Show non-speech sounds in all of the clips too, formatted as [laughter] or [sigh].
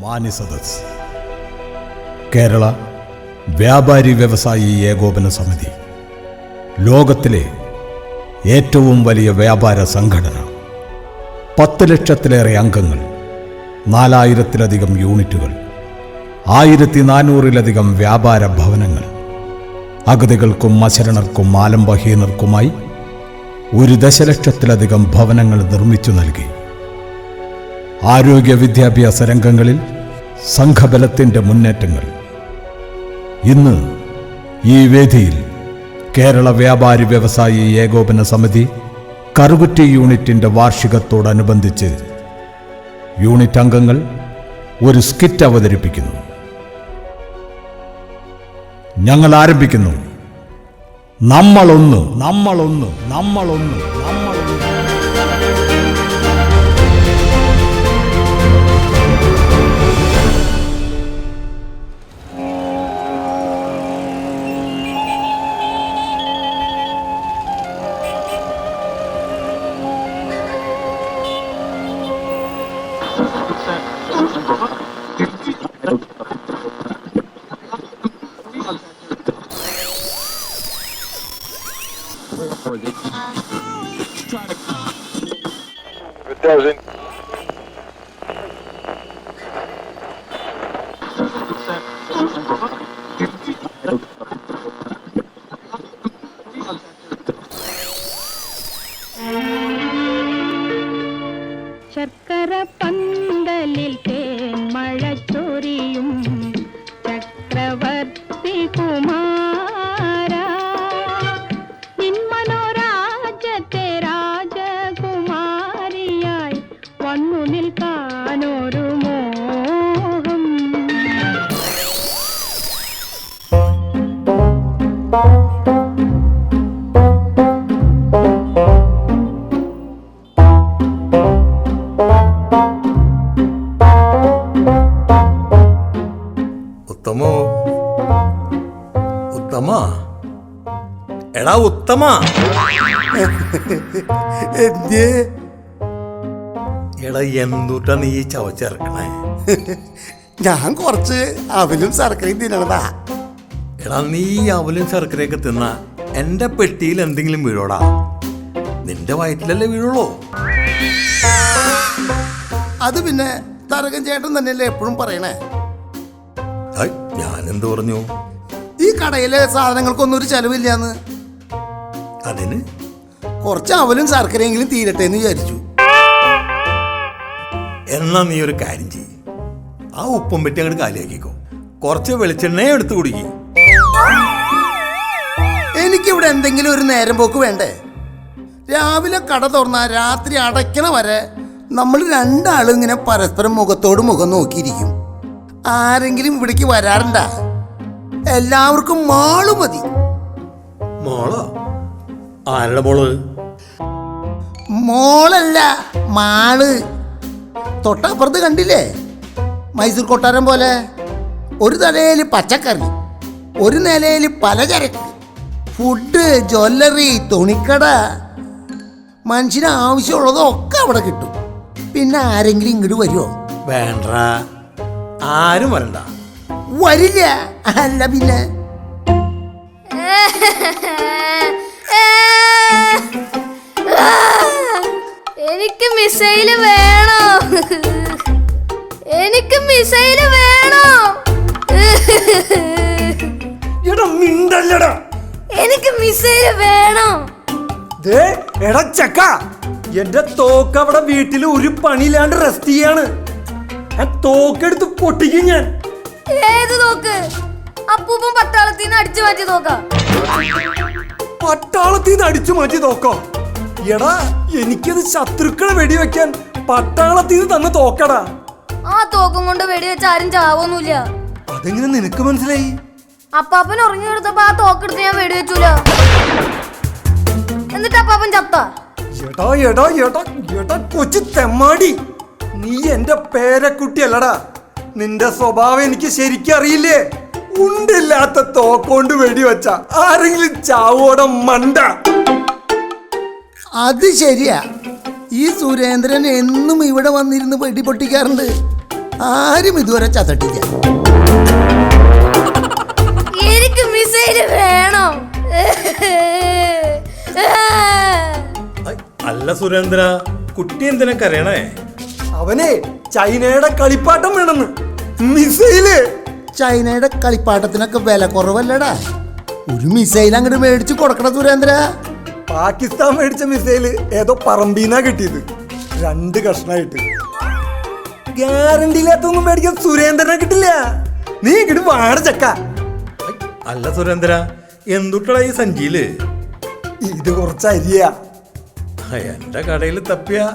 മാന്യസദസ് കേരള വ്യാപാരി വ്യവസായി ഏകോപന സമിതി. ലോകത്തിലെ ഏറ്റവും വലിയ വ്യാപാര സംഘടന. പത്ത് ലക്ഷത്തിലേറെ അംഗങ്ങൾ നാലായിരത്തിലധികം യൂണിറ്റുകൾ ആയിരത്തി നാനൂറിലധികം വ്യാപാര ഭവനങ്ങൾ. അഗതികൾക്കും അശരണർക്കും ആലംബഹീനർക്കുമായി ഒരു ദശലക്ഷത്തിലധികം ഭവനങ്ങൾ നിർമ്മിച്ചു നൽകി. ആരോഗ്യ വിദ്യാഭ്യാസ രംഗങ്ങളിൽ സംഘബലത്തിന്റെ മുന്നേറ്റങ്ങൾ. ഇന്ന് ഈ വേദിയിൽ കേരള വ്യാപാരി വ്യവസായി ഏകോപന സമിതി കറുകുറ്റി യൂണിറ്റിന്റെ വാർഷികത്തോടനുബന്ധിച്ച് യൂണിറ്റ് അംഗങ്ങൾ ഒരു സ്കിറ്റ് അവതരിപ്പിക്കുന്നു. ഞങ്ങൾ ആരംഭിക്കുന്നു. നമ്മളൊന്ന് നമ്മളൊന്ന് നമ്മളൊന്ന് നമ്മളൊന്ന്. doesn't ഉത്തമ. എന്തേ എടാ എന്തുട്ടാ നീ ചവച്ചിറക്കണേ? ഞാൻ കുറച്ച് അവലും ശർക്കരയും തിന്നണതാ. എടാ നീ അവലും ശർക്കരയൊക്കെ തിന്ന എന്റെ പെട്ടിയിൽ എന്തെങ്കിലും വീഴോടാ? നിന്റെ വയറ്റിലല്ലേ വീഴുള്ളൂ? അത് പിന്നെ തരകൻ ചേട്ടൻ തന്നെയല്ലേ എപ്പോഴും പറയണേ? ഞാൻ ഞാനെന്ത് പറഞ്ഞു? ഈ കടയിലെ സാധനങ്ങൾക്കൊന്നും ഒരു ചെലവില്ലാന്ന്. അതിന് കുറച്ച് അവലും ശർക്കരയെങ്കിലും തീരട്ടെ എന്ന് വിചാരിച്ചു. എന്നാ നീ ഒരു കാര്യം ചെയ്യും. ആ ഉപ്പും പറ്റി അങ്ങോട്ട് കാലിയാക്കിക്കോ. കുറച്ച് വെളിച്ചെണ്ണ എടുത്തു കുടിക്കും. എനിക്കിവിടെ എന്തെങ്കിലും ഒരു നേരം പോക്ക് വേണ്ടേ? രാവിലെ കട തുറന്ന രാത്രി അടയ്ക്കണ വരെ നമ്മൾ രണ്ടാളും ഇങ്ങനെ പരസ്പരം മുഖത്തോട് മുഖം നോക്കിയിരിക്കും. ആരെങ്കിലും ഇവിടേക്ക് വരാറുണ്ടാ? എല്ലാവർക്കും മാളു മതി. മോളോ? ആരുടെ മോൾ മോളല്ല മാൾ. തൊട്ടപ്പുറത്ത് കണ്ടില്ലേ? മൈസൂർ കൊട്ടാരം പോലെ. ഒരു തലയിൽ പച്ചക്കറി ഒരു നിലയിൽ പലചരക്ക് ഫുഡ് ജ്വല്ലറി തുണിക്കട. മനുഷ്യന് ആവശ്യമുള്ളതൊക്കെ അവിടെ കിട്ടും. പിന്നെ ആരെങ്കിലും ഇങ്ങോട്ട് വരുമോ വേണ്ട. ആരും വരണ്ട. വരില്ല. അല്ല പിന്നെ? [laughs] എനിക്ക് മിസൈൽ വേണോ? എനിക്ക് മിസൈൽ വേണോ? എടാ മിണ്ടല്ലടാ. എനിക്ക് മിസൈൽ വേണോ? ദേ എടാ ചക്ക. എന്റെ തോക്ക് അവിടെ വീട്ടിൽ ഒരു പണിയില്ലാണ്ട് റെസ്റ്റ് ചെയ്യാണ്. ആ തോക്കെടുത്ത് പൊട്ടിക്കും ഞാൻ. ഏത് തോക്ക്? അപ്പൂപ്പൻ പട്ടാളത്തിന് അടിച്ചു മാറ്റി നോക്കാം പട്ടാളത്തിൽ നിന്ന് അടിച്ചു മാറ്റി നോക്കോ. എടാ എനിക്കത് ശത്രുക്കളെ വെടിവെക്കാൻ പട്ടാളത്തിൽ നിന്ന് തന്ന തോക്കടാ. ആ തോക്കും കൊണ്ട് വെടിവെച്ച ആരും ചാവൊന്നുമില്ല. അതെങ്ങനെ നിനക്ക് മനസ്സിലായി? അപ്പാപ്പൻ ഉറങ്ങി കൊടുത്തപ്പോ ആ തോക്കെടുത്ത് ഞാൻ വെടിവെച്ചൂല. എന്നിട്ട് അപ്പാപ്പൻ ചത്ത. എടാ എടാ എടാ എടാ കൊച്ചു തെമ്മാടി. നീ എന്റെ പേരക്കുട്ടിയല്ലടാ. നിന്റെ സ്വഭാവം എനിക്ക് ശരിക്കും അറിയില്ലേ ഉണ്ടില്ലാത്ത തോക്കൊണ്ട് വെടിവെച്ച ആരെങ്കിലും ചാവോടെ മണ്ട. അത് ശരിയാ. ഈ സുരേന്ദ്രൻ എന്നും ഇവിടെ വന്നിരുന്ന് വെടി പൊട്ടിക്കാറുണ്ട്. ആരും ഇതുവരെ ചതട്ടില്ല. എനിക്ക് മിസൈൽ വേണം. അല്ല സുരേന്ദ്ര കുട്ടി എന്തിനാ കരയണേ അവനെ ചൈനയുടെ കളിപ്പാട്ടം വേണമെന്ന്. മിസൈൽ ചൈനയുടെ കളിപ്പാട്ടത്തിനൊക്കെ വില കുറവല്ലടാ. ഒരു മിസൈൽ അങ്ങോട്ട് മേടിച്ച് കൊടുക്കണ സുരേന്ദ്ര. പാകിസ്ഥാൻ മേടിച്ച മിസൈൽ ഏതോ പറമ്പീന്നാ കിട്ടിയത്. രണ്ട് കഷ്ണായിട്ട്. ഗ്യാരണ്ടി ഇല്ലാത്തൊന്നും മേടിക്കാൻ സുരേന്ദ്രനെ കിട്ടില്ല. നീ ഇങ്ങോട്ട് വാട ചക്ക. അല്ല സുരേന്ദ്ര എന്തുട്ടടാ ഈ സഞ്ചിയിൽ? ഇത് കുറച്ച് അരിയാ. ആ, എന്റെ കടയിൽ തപ്പിയ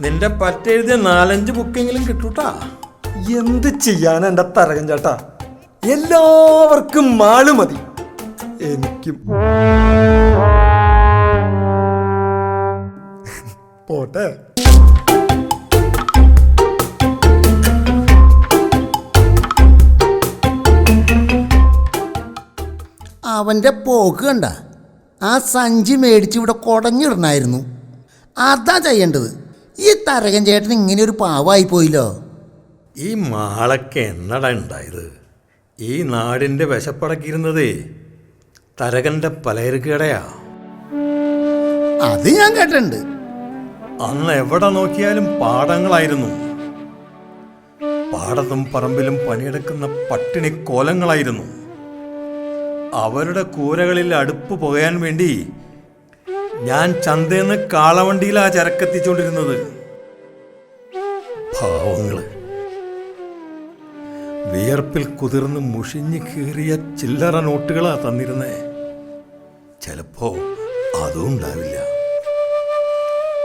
നിന്റെ പറ്റെഴുതിയ നാലഞ്ച് ബുക്കെങ്കിലും കിട്ടൂട്ടാ. എന്ത് ചെയ്യാൻ എന്റെ തരകൻ ചേട്ടാ? എല്ലാവർക്കും മാൾ മതി. എനിക്കും. പോട്ടെ. അവന്റെ പോക്ക് കണ്ട. ആ സഞ്ചി മേടിച്ച് ഇവിടെ കുടഞ്ഞിടണായിരുന്നു. അതാ ചെയ്യേണ്ടത്. ഈ തരകൻ ചേട്ടൻ ഇങ്ങനെ ഒരു പാവായി പോയില്ലോ ഈ മാളൊക്കെ എന്നടാ ഉണ്ടായത്? ഈ നാടിന്റെ വിശപ്പടക്കിയിരുന്നതേ തരകന്റെ പലചരക്കടയാ അത് ഞാൻ കേട്ടിട്ടുണ്ട്. അന്ന് എവിടെ നോക്കിയാലും പാടങ്ങളായിരുന്നു. പാടത്തും പറമ്പിലും പണിയെടുക്കുന്ന പട്ടിണി കോലങ്ങളായിരുന്നു. അവരുടെ കൂരകളിൽ അടുപ്പ് പുകയാൻ വേണ്ടി ഞാൻ ചന്തേന്ന് കാളവണ്ടിയിലാ ചരക്കെത്തിച്ചുകൊണ്ടിരുന്നത് പാവങ്ങൾ. വിയർപ്പിൽ കുതിർന്ന് മുഷിഞ്ഞു കീറിയ ചില്ലറ നോട്ടുകളാ തന്നിരുന്നേ. ചിലപ്പോ അതും ഉണ്ടാവില്ല.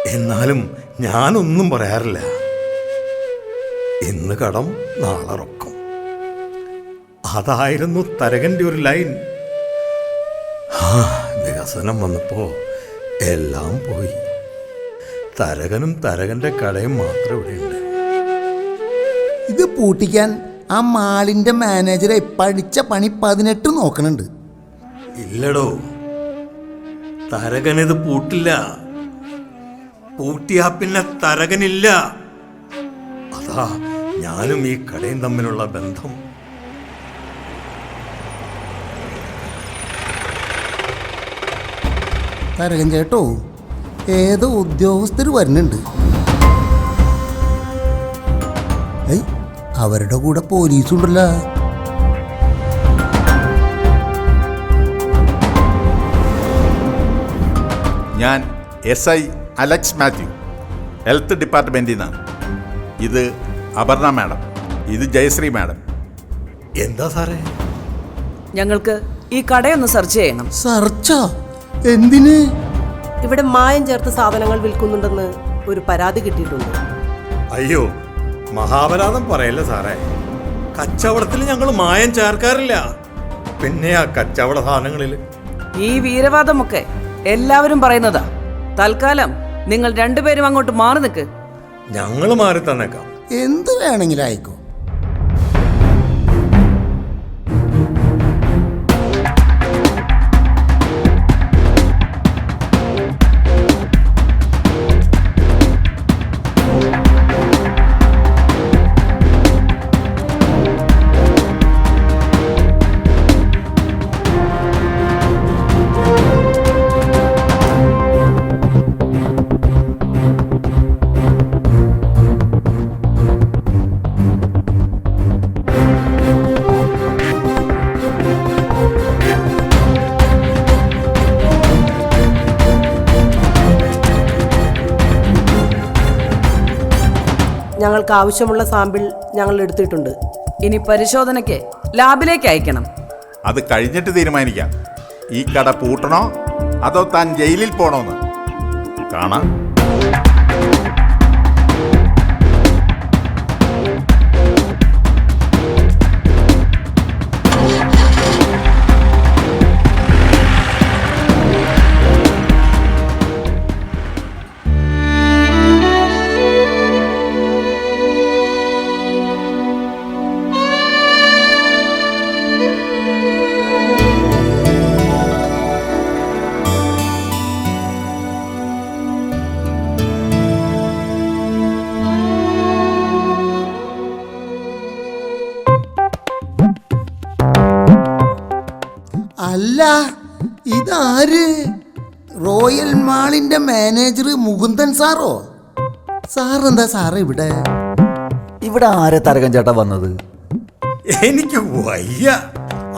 എന്നാലും ഞാനൊന്നും പറയാറില്ല. ഇന്ന് കടം നാളെ റൊക്കം. അതായിരുന്നു തരകന്റെ ഒരു ലൈൻ. ആ വികസനം വന്നപ്പോ എല്ലാം പോയി. തരകനും തരകന്റെ കടയും മാത്രം ഇവിടെയുണ്ട്. ഇത് പൂട്ടിക്കാൻ ആ മാളിന്റെ മാനേജറെ പഠിച്ച പണി പതിനെട്ട് നോക്കണുണ്ട്. ഇല്ലടോ. തരകനിത് പൂട്ടില്ല. പൂട്ടിയാ പിന്നെ തരകനില്ല. അതാ ഞാനും ഈ കടയും തമ്മിലുള്ള ബന്ധം. തരകൻ ചേട്ടോ ഏതോ ഉദ്യോഗസ്ഥർ വരുന്നുണ്ട്. അവരുടെ കൂടെ പോലീസുണ്ടല്ലോ. ഞാൻ S I Alex Mathew health ഡിപ്പാർട്ട്മെന്റിൽ നിന്നാണ്. ഇത് അപർണ മാഡം ഇത് ജയശ്രീ മാഡം. എന്താ സാറേ? ഞങ്ങൾക്ക് ഈ കടയൊന്ന് സെർച്ച് ചെയ്യണം. സർച്ചോ? എന്തിന്? ഇവിടെ മായം ചേർത്ത സാധനങ്ങൾ വിൽക്കുന്നുണ്ടെന്ന് ഒരു പരാതി കിട്ടിയിട്ടുണ്ട്. അയ്യോ മഹാപരാധം പറയല്ല സാറേ. കച്ചവടത്തിൽ ഞങ്ങൾ മായം ചേർക്കാറില്ല. പിന്നെ ആ കച്ചവട സാധനങ്ങളിൽ? ഈ വീരവാദമൊക്കെ എല്ലാവരും പറയുന്നതാ. തൽക്കാലം നിങ്ങൾ രണ്ടുപേരും അങ്ങോട്ട് മാറി നിൽക്ക്. ഞങ്ങൾ മാറി തന്നേക്കാം. എന്ത് വേണമെങ്കിലും ആയിക്കോ. ഞങ്ങൾക്ക് ആവശ്യമുള്ള സാമ്പിൾ ഞങ്ങൾ എടുത്തിട്ടുണ്ട്. ഇനി പരിശോധനയ്ക്ക് ലാബിലേക്ക് അയക്കണം. അത് കഴിഞ്ഞിട്ട് തീരുമാനിക്കാം. ഈ കട പൂട്ടണോ അതോ താൻ ജയിലിൽ പോണോന്ന്? കാണാം. അല്ല ഇതാര്? റോയൽ മാളിന്റെ മാനേജർ മുകുന്ദൻ സാറോ? സാർ എന്താ സാറ് ഇവിടെ? ഇവിടെ ആരെ തരകൻ ചേട്ടാ വന്നത്? എനിക്ക് വയ്യ.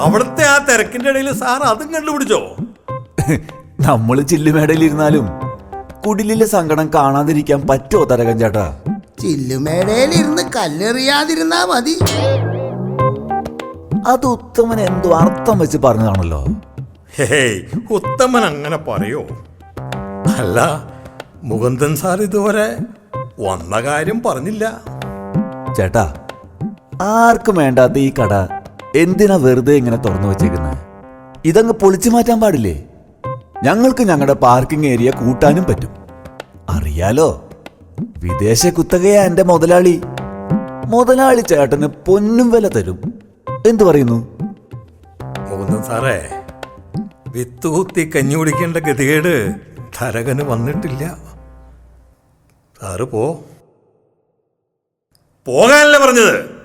അവിടുത്തെ ആ തിരക്കിന്റെ ഇടയിൽ സാർ അതും കണ്ടുപിടിച്ചോ? നമ്മൾ ചില്ലുമേടയിലിരുന്നാലും കുടിലിലെ സങ്കടം കാണാതിരിക്കാൻ പറ്റോ തരകൻ ചേട്ടാ? ചില്ലുമേടയിലിരുന്ന് കല്ലെറിയാതിരുന്നാ മതി. അത് ഉത്തമൻ എന്തോ അർത്ഥം വെച്ച് പറഞ്ഞതാണല്ലോ. ഹേയ് ഉത്തമൻ അങ്ങനെ പറയോ? അല്ല മുകുന്ദൻ സാർ ഇതുവരെ വന്ന കാര്യം പറഞ്ഞില്ല. ചേട്ടാ ആർക്കും വേണ്ടാത്ത ഈ കട എന്തിനാ വെറുതെ ഇങ്ങനെ തുറന്നു വെച്ചേക്കുന്നത് ഇതങ്ങ് പൊളിച്ചു മാറ്റാൻ പാടില്ലേ? ഞങ്ങൾക്ക് ഞങ്ങളുടെ പാർക്കിംഗ് ഏരിയ കൂട്ടാനും പറ്റും. അറിയാലോ വിദേശ കുത്തകയാ എന്റെ മുതലാളി. മുതലാളി ചേട്ടന് പൊന്നും വില തരും. എന്തു പറയുന്നു? മുകുന്ദൻ സാറേ വിത്ത് കുത്തി കഞ്ഞി കുടിക്കേണ്ട ഗതികേട് തരകന് വന്നിട്ടില്ല. സാറ് പോ. പോകാനല്ലേ പറഞ്ഞത്?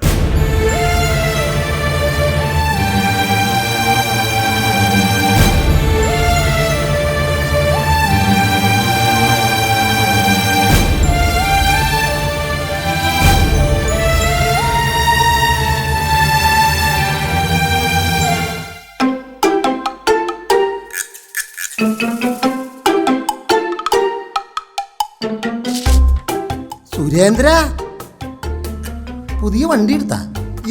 സുരേന്ദ്ര പുതിയ വണ്ടി എടുത്താ.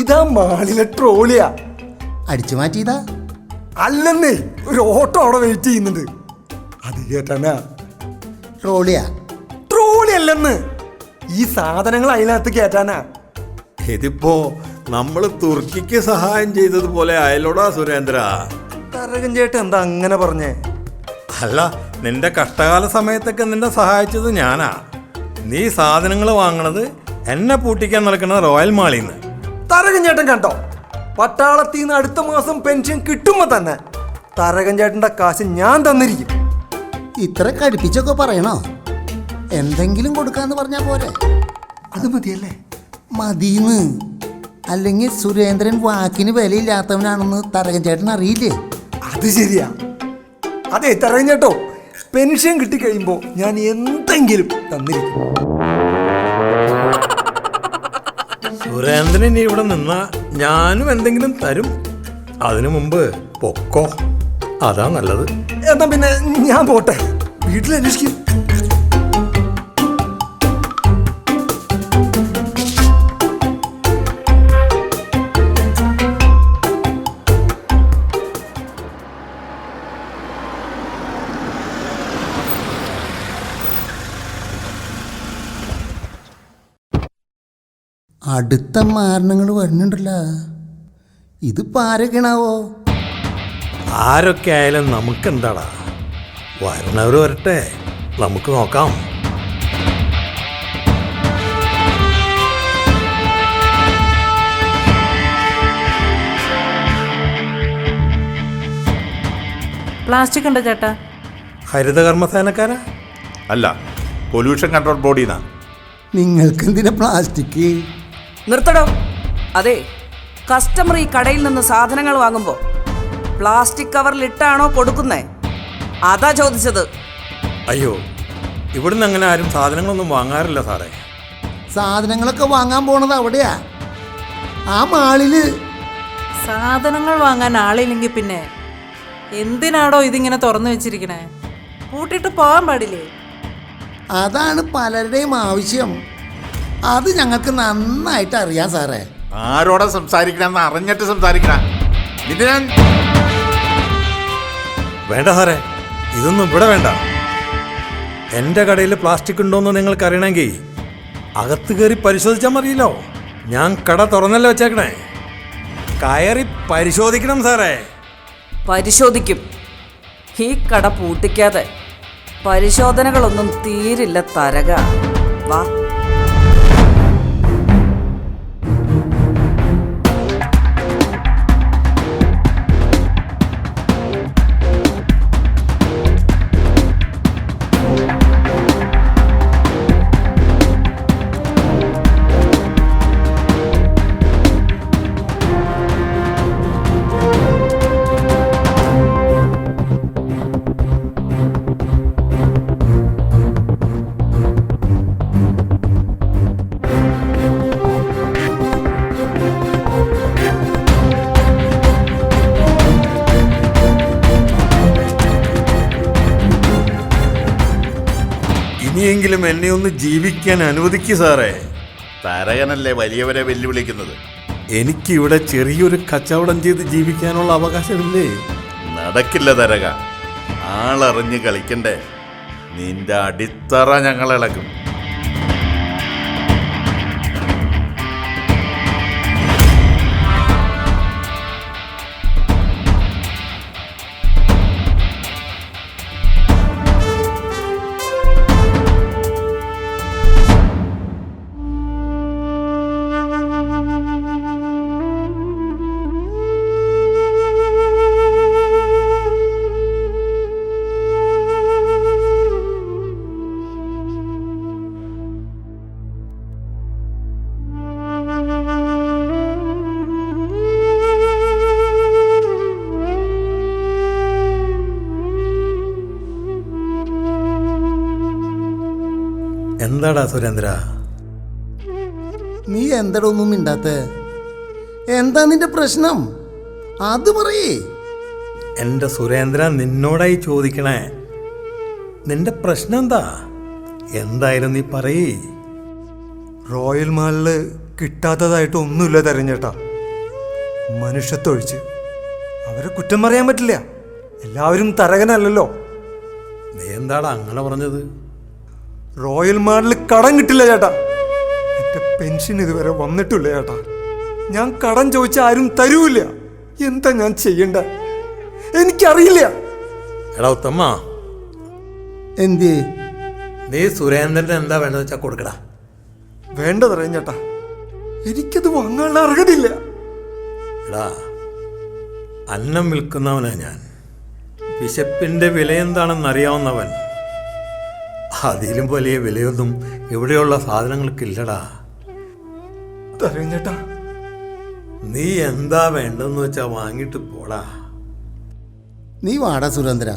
ഇതാ മാളിലെ ട്രോളിയാ. അടിച്ചു മാറ്റിയതാ. അല്ലെന്നേ ഒരു ഓട്ടോ അവിടെ വെയിറ്റ് ചെയ്യുന്നുണ്ട്. അത് കേട്ടാനാ? ട്രോളിയാ. ട്രോളി അല്ലെന്ന്. ഈ സാധനങ്ങൾ അതിനകത്ത് കേട്ടാനാ ഇതിപ്പോ നമ്മൾ തുർക്കിക്ക് സഹായം ചെയ്തതുപോലെ അയലോടാ സുരേന്ദ്ര. തരകൻ ചേട്ടൻ എന്താ അങ്ങനെ പറഞ്ഞേ? അല്ല നിന്റെ കഷ്ടകാല സമയത്തൊക്കെ നിന്നെ സഹായിച്ചത് ഞാനാ. നീ സാധനങ്ങൾ വാങ്ങണത് എന്നെ പൂട്ടിക്കാൻ നടക്കുന്ന റോയൽ മാളിന്ന്. തരകൻ ചേട്ടൻ കണ്ടോ? പട്ടാളത്തിൽ നിന്ന് അടുത്ത മാസം പെൻഷൻ കിട്ടുമ്പോ തന്നെ തരകൻ ചേട്ടന്റെ കാശ് ഞാൻ തന്നിരിക്കും. ഇത്ര കടുപ്പിച്ചൊക്കെ പറയണോ? എന്തെങ്കിലും കൊടുക്കാന്ന് പറഞ്ഞാ പോരെ. അത് മതിയല്ലേ? മതിന്ന്. അല്ലെങ്കിൽ സുരേന്ദ്രൻ വാക്കിന് വിലയില്ലാത്തവനാണെന്ന് തരകൻ ചേട്ടൻ അറിയില്ലേ? അത് ശരിയാ. അതെ തരകൻ ചേട്ടോ പെൻഷൻ കിട്ടിക്കഴിയുമ്പോൾ ഞാൻ എന്തെങ്കിലും തന്നിരിക്കും. സുരേന്ദ്രൻ ഇനി ഇവിടെ നിന്നാ ഞാനും എന്തെങ്കിലും തരും. അതിനു മുമ്പ് പൊക്കോ. അതാ നല്ലത്. എന്നാ പിന്നെ ഞാൻ പോട്ടെ. വീട്ടിൽ അന്വേഷിക്കും അടുത്ത മാരണങ്ങൾ വരുന്നുണ്ടല്ലോ. ഇതിപ്പോ ആരൊക്കെയാണാവോ? ആരൊക്കെ ആയാലും നമുക്കെന്താടാ? വരണവർ വരട്ടെ. നമുക്ക് നോക്കാം. പ്ലാസ്റ്റിക് ഉണ്ടോ ചേട്ടാ? ഹരിതകർമ്മസേനക്കാരാ? അല്ല പൊല്യൂഷൻ കൺട്രോൾ ബോഡിന്നാ. നിങ്ങൾക്ക് എന്തിനാ പ്ലാസ്റ്റിക്? നിർത്തടോ. അതെ കസ്റ്റമർ ഈ കടയിൽ നിന്ന് സാധനങ്ങൾ വാങ്ങുമ്പോൾ പ്ലാസ്റ്റിക് കവറിലിട്ടാണോ കൊടുക്കുന്നേ? അതാ ചോദിച്ചത്. അയ്യോ ഇവിടുന്ന് അങ്ങനെ ആരും സാധനങ്ങളൊന്നും വാങ്ങാറില്ല സാറേ. സാധനങ്ങളൊക്കെ വാങ്ങാൻ പോണത് അവിടെയാ. ആ മാളിൽ. സാധനങ്ങൾ വാങ്ങാൻ ആളില്ലെങ്കിൽ പിന്നെ എന്തിനാടോ ഇതിങ്ങനെ തുറന്നു വെച്ചിരിക്കണേ? കൂട്ടിട്ട് പോകാൻ പാടില്ലേ? അതാണ് പലരുടെയും ആവശ്യം. അത് ഞങ്ങൾക്ക് നന്നായിട്ട് അറിയാം സാറേ. ആരോടെ സംസാരിക്കണമെന്ന് അറിഞ്ഞിട്ട് സംസാരിക്കണം? വേണ്ട സാറേ. ഇതൊന്നും ഇവിടെ വേണ്ട. എന്റെ കടയിൽ പ്ലാസ്റ്റിക് ഉണ്ടോന്ന് നിങ്ങൾക്ക് അറിയണമെങ്കിൽ അകത്ത് കയറി പരിശോധിച്ചാൽ മതിയല്ലോ. ഞാൻ കട തുറന്നല്ലേ വെച്ചേക്കണേ. കയറി പരിശോധിക്കണം സാറേ. പരിശോധിക്കും. ഈ കട പൂട്ടിക്കാതെ പരിശോധനകളൊന്നും തീരില്ല തരക. വാ. ഇനിയെങ്കിലും എന്നെ ഒന്ന് ജീവിക്കാൻ അനുവദിക്കു സാറേ. തരകനല്ലേ വലിയവരെ വെല്ലുവിളിക്കുന്നത്? എനിക്ക് ഇവിടെ ചെറിയൊരു കച്ചവടം ചെയ്ത് ജീവിക്കാനുള്ള അവകാശമില്ലേ? നടക്കില്ല തരക. ആളറിഞ്ഞ് കളിക്കണ്ടേ. നിന്റെ അടിത്തറ ഞങ്ങൾ ഇളക്കും. എന്താടാ സുരേന്ദ്ര? നീ എന്താ ഒന്നും മിണ്ടാത്ത? എന്താ നിന്റെ പ്രശ്നം? അത് പറയേ. എന്റെ സുരേന്ദ്ര നിന്നോടായി ചോദിക്കണേ. നിന്റെ പ്രശ്നം എന്താ? എന്തായാലും നീ പറയേ. റോയൽ മാളിൽ കിട്ടാത്തതായിട്ട് ഒന്നുമില്ല തെരഞ്ഞേട്ടാ. മനുഷ്യത്തൊഴിച്ച്. അവരെ കുറ്റം പറയാൻ പറ്റില്ല. എല്ലാവരും തരകനല്ലല്ലോ. നീ എന്താടാ അങ്ങനെ പറഞ്ഞത്? റോയൽ മാളിൽ കടം കിട്ടില്ല ചേട്ടാ. എന്റെ പെൻഷൻ ഇതുവരെ വന്നിട്ടില്ല ചേട്ടാ. ഞാൻ കടം ചോദിച്ച ആരും തരൂല്ല. എന്താ ഞാൻ ചെയ്യണ്ട? എനിക്കറിയില്ല. എടാ ഉത്തമ്മ. എന്തിയേ നീ സുരേന്ദ്രന് എന്താ വേണ്ട വെച്ചാ കൊടുക്കടാ. വേണ്ട ചേട്ടാ. എനിക്കത് വാങ്ങാനുള്ള അർഹതയില്ല. എടാ അന്നം വിൽക്കുന്നവനാ ഞാൻ. വിശപ്പിന്റെ വില എന്താണെന്ന് അറിയാവുന്നവൻ അതിലും വലിയ വിലയൊന്നും ഇവിടെയുള്ള സാധനങ്ങൾക്കില്ലടാ. തെരഞ്ഞേട്ടാ നീ എന്താ വേണ്ടെന്ന് വെച്ചാ വാങ്ങിട്ട് പോടാ. നീ വാടാ സുരേന്ദ്ര.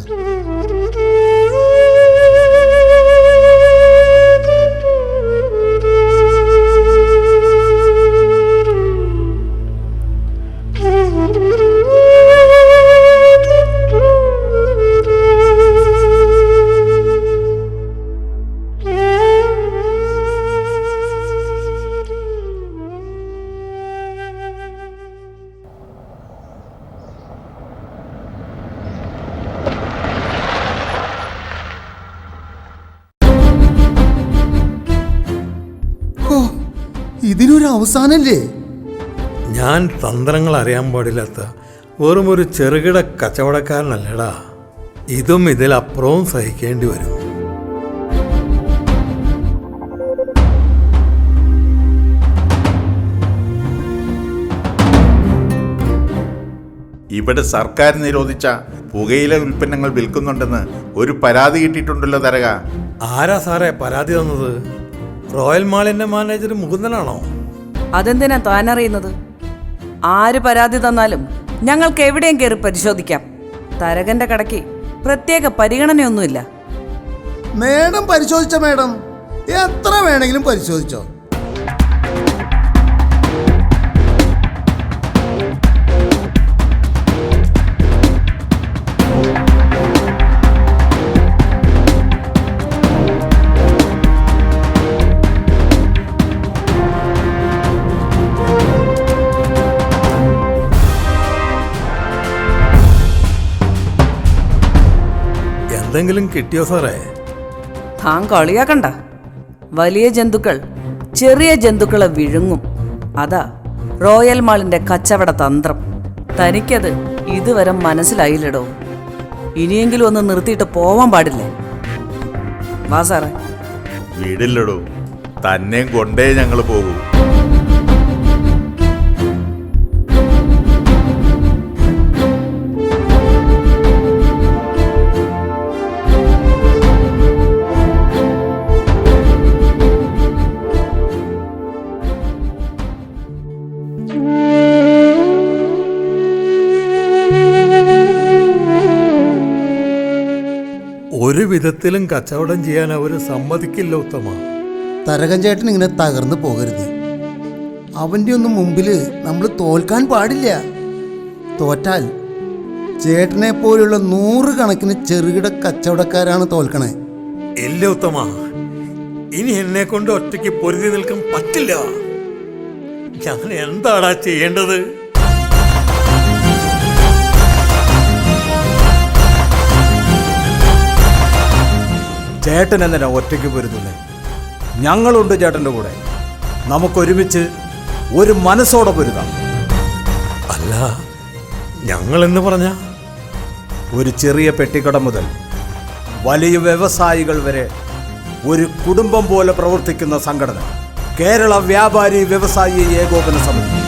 അവസാനല്ലേ? ഞാൻ തന്ത്രങ്ങൾ അറിയാൻ പാടില്ലാത്ത വെറും ഒരു ചെറുകിട കച്ചവടക്കാരനല്ലടാ. ഇതും ഇതിലപ്പുറവും സഹിക്കേണ്ടി വരും. ഇവിടെ സർക്കാർ നിരോധിച്ച പുകയില ഉൽപ്പന്നങ്ങൾ വിൽക്കുന്നുണ്ടെന്ന് ഒരു പരാതി കിട്ടിയിട്ടുണ്ടല്ലോ തരക. ആരാ സാറേ പരാതി തന്നത്? റോയൽ മാളിന്റെ മാനേജർ മുകുന്ദനാണോ? അതെന്തിനാ താനറിയുന്നത്? ആര് പരാതി തന്നാലും ഞങ്ങൾക്ക് എവിടെയും കയറി പരിശോധിക്കാം. തരകന്റെ കടയ്ക്ക് പ്രത്യേക പരിഗണനയൊന്നുമില്ല. മേഡം പരിശോധിച്ച മേഡം എത്ര വേണമെങ്കിലും പരിശോധിച്ചോ? എന്തെങ്കിലും കിട്ടിയോ സാറേ? താൻ കളിയാക്കണ്ട. വലിയ ജന്തുക്കൾ ചെറിയ ജന്തുക്കളെ വിഴുങ്ങും. അതാ റോയൽ മാളിന്റെ കച്ചവട തന്ത്രം. തനിക്കത് ഇതുവരെ മനസ്സിലായില്ലടോ. ഇനിയെങ്കിലും ഒന്ന് നിർത്തിയിട്ട് പോവാൻ പാടില്ലേ? വാ സാറേ. വീടില്ലടോ. തന്നെയും കൊണ്ടേ ഞങ്ങൾ പോകൂ. വിധത്തിലും കച്ചവടം ചെയ്യാൻ അവർ സമ്മതിക്കില്ല ഉത്തമ. തരകൻ ചേട്ടൻ ഇങ്ങനെ തകർന്നു പോകരുത്. അവന്റെ ഒന്നും മുമ്പിൽ നമ്മൾ തോൽക്കാൻ പാടില്ല. തോറ്റാൽ ചേട്ടനെ പോലുള്ള നൂറുകണക്കിന് ചെറുകിട കച്ചവടക്കാരാണ് തോൽക്കണേ. ഇല്ല ഉത്തമ. ഇനി എന്നെ കൊണ്ട് ഒറ്റയ്ക്ക് പൊരുതി നിൽക്കാൻ പറ്റില്ല. ഞാൻ എന്താടാ ചെയ്യേണ്ടത്? ചേട്ടൻ എന്തിനാ ഒറ്റയ്ക്ക് പൊരുതുന്നത് ഞങ്ങളുണ്ട് ചേട്ടന്റെ കൂടെ. നമുക്കൊരുമിച്ച് ഒരു മനസ്സോടെ പൊരുതാം. അല്ല ഞങ്ങൾ എന്ന് പറഞ്ഞ? ഒരു ചെറിയ പെട്ടിക്കട മുതൽ വലിയ വ്യവസായികൾ വരെ ഒരു കുടുംബം പോലെ പ്രവർത്തിക്കുന്ന സംഘടന. കേരള വ്യാപാരി വ്യവസായി ഏകോപന സമിതി.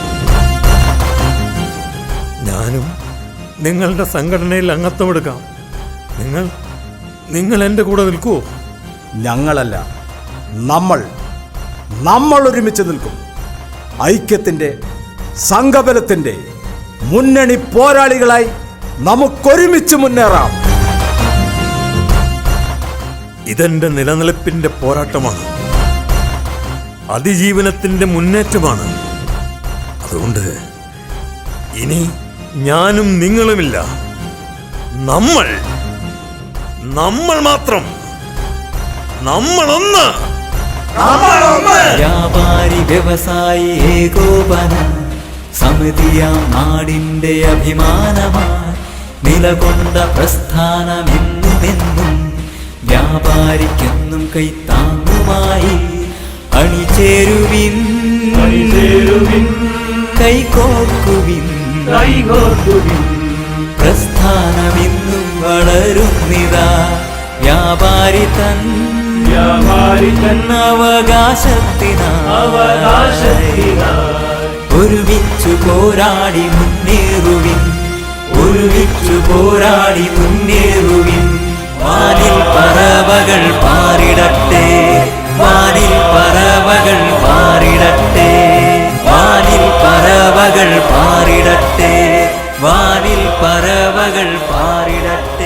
ഞാനും നിങ്ങളുടെ സംഘടനയിൽ അംഗത്വമെടുക്കാം. നിങ്ങൾ നിങ്ങൾ എന്റെ കൂടെ നിൽക്കൂ ഞങ്ങളല്ല. നമ്മൾ. നമ്മൾ ഒരുമിച്ച് നിൽക്കും. ഐക്യത്തിന്റെ സംഘബലത്തിന്റെ മുന്നണി പോരാളികളായി നമുക്കൊരുമിച്ച് മുന്നേറാം. ഇതെന്റെ നിലനിൽപ്പിന്റെ പോരാട്ടമാണ്. അതിജീവനത്തിന്റെ മുന്നേറ്റമാണ്. അതുകൊണ്ട് ഇനി ഞാനും നിങ്ങളുമില്ല. നമ്മൾ നമ്മൾ മാത്രം. നമ്മളൊന്ന്. വ്യാപാരി വ്യവസായി ഏകോപന സമിതിയാം നാടിന്റെ അഭിമാനമായി. നിലകൊണ്ട പ്രസ്ഥാനമെന്നുമെന്നും വ്യാപാരിക്കെന്നും കൈത്താങ്ങുമായി അണിചേരുവിൻ കൈകോർക്കുവിൻ കൈകോർക്കുവിൻ. പ്രസ്ഥാനമെന്നും വളരുന്നിതാ. വ്യാപാരി തൻ വ്യാപാരി തൻ അവകാശത്തിനാ. അവകാശത്തിനാ. ഒരുമിച്ചു പോരാടി മുന്നേറുവിൻ. ഒരുമിച്ചു പോരാടി മുന്നേറുവിൻ. വാനിൽ പറവകൾ പാറിടട്ടെ. വാനിൽ പറവകൾ പാറിടട്ടെ. വാനിൽ പറവകൾ പാറിടട്ടെ. വാനിൽ പറവകൾ പാറിടട്ടെ